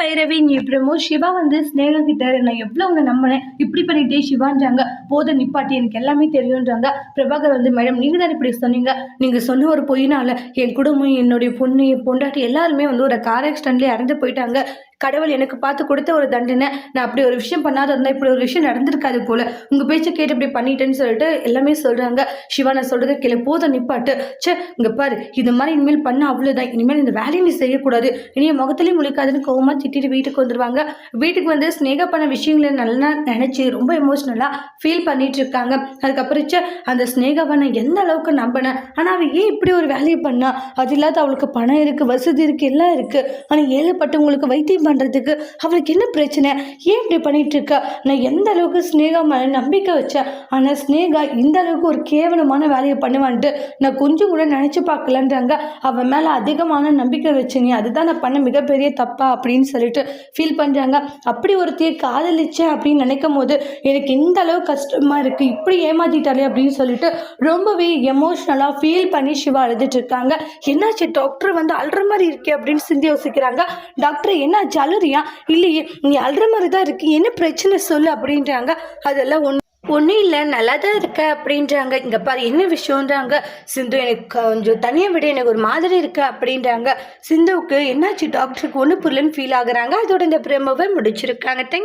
பைரவி நீ பிரமோ சிவா வந்து ஸ்னேகா கிட்ட நான் எவ்வளோ உன்னை நம்பினேன்? இப்படி பண்ணிட்டே சிவான்றாங்க. போத நிப்பாட்டி எனக்கு எல்லாமே தெரியுன்றாங்க பிரபாகர் வந்து மேடம் நீங்கள் தான் இப்படி சொன்னீங்க. நீங்கள் சொன்ன ஒரு பொய்னால என் குடும்பம் என்னுடைய பொண்ணு என் பொண்டாட்டி எல்லாருமே வந்து ஒரு கார் ஆக்சிடென்ட்லேயே இறந்து போயிட்டாங்க. கடவுள் எனக்கு பார்த்து கொடுத்த ஒரு தண்டனை. நான் அப்படி ஒரு விஷயம் பண்ணாத இருந்தால் இப்படி ஒரு விஷயம் நடந்திருக்காது போல. உங்கள் பேச்சை கேட்டு இப்படி பண்ணிட்டேன்னு சொல்லிட்டு எல்லாமே சொல்கிறாங்க சிவா நான் சொல்கிறது கீழே போதும் நிப்பாட்டு. ச்சே இங்கே பாரு இது மாதிரி இனிமேல் பண்ண அவ்வளோதான் இனிமேல் இந்த வேலையை நீ செய்யக்கூடாது. இனிய முகத்துலேயும் முழிக்காதுன்னு கோவமாக திட்டிட்டு வீட்டுக்கு வந்துடுவாங்க வீட்டுக்கு வந்து ஸ்னேகா பண்ண விஷயங்களை நல்லா நினச்சி ரொம்ப எமோஷ்னலாக ஃபீல் பண்ணிட்டு இருக்காங்க. அதுக்கப்புறம் ச்சே அந்த ஸ்னேகாவை நான் எந்த அளவுக்கு நம்பினேன்? ஆனால் அவள் ஏன் இப்படி ஒரு வேலையை பண்ணா? அது இல்லாத அவளுக்கு பணம் இருக்குது வசதி இருக்குது எல்லாம் இருக்குது ஆனால் ஏழைப்பட்டவங்களுக்கு வைத்தியம் பண்ணுறதுக்கு அவளுக்கு என்ன பிரச்சனை? ஏன் இப்படி பண்ணிட்டு இருக்க நான் எந்த அளவுக்கு ஸ்னேகா மேலே நம்பிக்கை வச்சேன்? ஆனால் ஸ்னேகா இந்த அளவுக்கு ஒரு கேவலமான வேலையை பண்ணுவான்ட்டு நான் கொஞ்சம் கூட நினச்சி பார்க்கலன்றாங்க. அவன் மேலே அதிகமான நம்பிக்கை வச்சு நீ அதுதான் நான் பண்ண மிகப்பெரிய தப்பா? அப்படின்னு சொல்லிட்டு ஃபீல் பண்ணுறாங்க அப்படி ஒருத்தையை காதலிச்சேன் அப்படின்னு நினைக்கும் போது எனக்கு இந்த அளவு கஷ்டமாக இருக்குது இப்படி ஏமாத்திட்டாலே அப்படின்னு சொல்லிட்டு ரொம்பவே எமோஷ்னலாக ஃபீல் பண்ணி சிவா அழுதுட்டு இருக்காங்க. என்னாச்சு? டாக்டர் வந்து அழுற மாதிரி இருக்கே அப்படின்னு சிந்தி யோசிக்கிறாங்க. டாக்டர் என்னாச்சு? அழுறியா இல்லையே நீ அழுற மாதிரி தான் இருக்கு. என்ன பிரச்சனை சொல்லு அப்படின்றாங்க. அதெல்லாம் ஒன்று ஒன்றும் இல்லை நல்லா தான் இருக்க அப்படின்றாங்க. இங்கே பாரு என்ன விஷயம்ன்றாங்க. சிந்து எனக்கு கொஞ்சம் தனியாக விட எனக்கு ஒரு மாதிரி இருக்கு அப்படின்றாங்க. சிந்துவுக்கு என்னாச்சு டாக்டருக்கு ஒன்று புரியலன்னு ஃபீல் ஆகுறாங்க. அதோட இந்த பிரமவை முடிச்சிருக்காங்க. தேங்க்